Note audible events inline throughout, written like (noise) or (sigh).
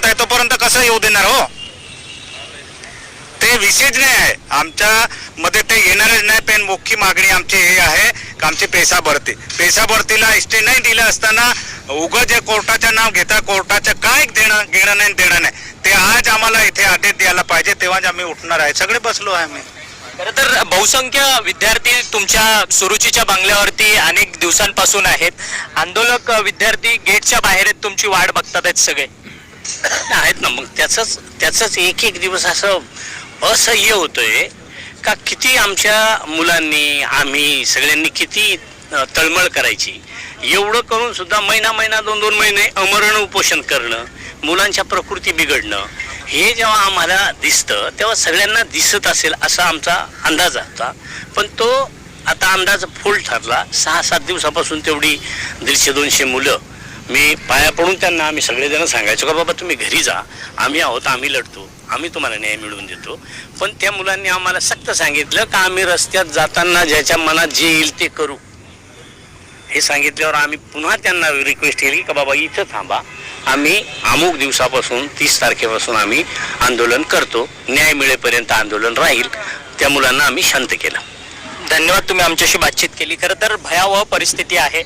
जोपर्यंत आहे तोपर्यंत कसं येऊ देणार हो? ते विशेष नाही आहे. आमच्या मध्ये ते येणारच नाही पण मुख्य मागणी आमची हे आहे की आमची पेसा भरती. पेसा भरतीला इष्टे नाही दिलं असताना उगं जे कोर्टाचं नाव घेता कोर्टाचं काय देणं घेणं नाही देणं नाही. ते आज आम्हाला इथे आदेश द्यायला पाहिजे तेव्हाच आम्ही उठणार आहे. सगळे बसलो आहे आम्ही. खरं तर बहुसंख्य विद्यार्थी तुमच्या सुरुचीच्या बंगल्यावरती अनेक दिवसांपासून आहेत. आंदोलक विद्यार्थी गेटच्या बाहेर आहेत तुमची वाट बघतात आहेत सगळे. (laughs) आहेत ना मग त्याचंच त्याचंच एक एक दिवस असं असह्य होतंय का किती आमच्या मुलांनी आम्ही सगळ्यांनी किती तळमळ करायची. एवढं करून सुद्धा महिना महिना दोन दोन महिने अमरण उपोषण करणं मुलांच्या प्रकृती बिघडणं हे जेव्हा आम्हाला दिसतं तेव्हा सगळ्यांना दिसत असेल असा आमचा अंदाज होता पण तो आता अंदाज फुल ठरला. सहा सात दिवसापासून तेवढी दीडशे दोनशे मुलं मी पाया पडून त्यांना आम्ही सगळेजण सांगायचो का बाबा तुम्ही घरी जा. आम्ही आहोत आम्ही लढतो. आम्ही तुम्हाला न्याय मिळवून देतो. पण त्या मुलांनी आम्हाला सक्त सांगितलं का आम्ही रस्त्यात जाताना ज्याच्या मनात जे येईल ते करू. हे सांगितल्यावर आम्ही पुन्हा त्यांना रिक्वेस्ट केली का बाबा इथं थांबा. आम्ही अमुक दिवसापासून तीस तारखेपासून आम्ही आंदोलन करतो. न्याय मिळेपर्यंत आंदोलन राहील. त्या मुलांना आम्ही शांत केलं. धन्यवाद तुम्ही आमच्याशी बातचीत केली. खरं तर भयावह परिस्थिती आहे.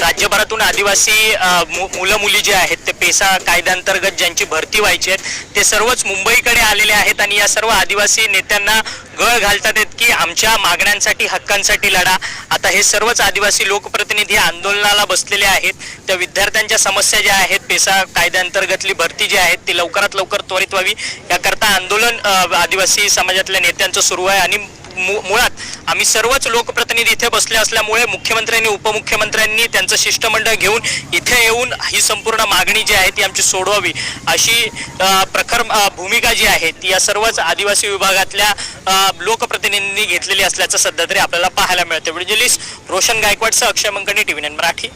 राज्यभरातून आदिवासी मु- मुलं मुली जे आहेत ते पेसा कायद्यांतर्गत ज्यांची भरती व्हायची आहेत ते सर्वच मुंबईकडे आलेले आहेत आणि या सर्व आदिवासी नेत्यांना गळ घालतात आहेत की आमच्या मागण्यांसाठी हक्कांसाठी लढा. आता हे सर्वच आदिवासी लोकप्रतिनिधी आंदोलनाला बसलेले आहेत. त्या विद्यार्थ्यांच्या समस्या ज्या आहेत पेसा कायद्यांतर्गतली भरती जी आहेत ती लवकरात लवकर त्वरित व्हावी. याकरता आंदोलन आदिवासी समाजातल्या नेत्यांचं सुरू आहे आणि मुळात आम्ही सर्वच लोकप्रतिनिधी इथे बसले असल्यामुळे मुख्यमंत्र्यांनी उपमुख्यमंत्र्यांनी त्यांचं शिष्टमंडळ घेऊन इथे येऊन ही संपूर्ण मागणी जी आहे ती आमची सोडवावी. अशी प्रखर भूमिका जी आहे ती या सर्वच आदिवासी विभागातल्या लोकप्रतिनिधींनी घेतलेली असल्याचं सध्या तरी आपल्याला पाहायला मिळतं व्हिडिओ म्हणजे रोशन गायकवाडसह अक्षय मंकणी टीव्ही नाईन मराठी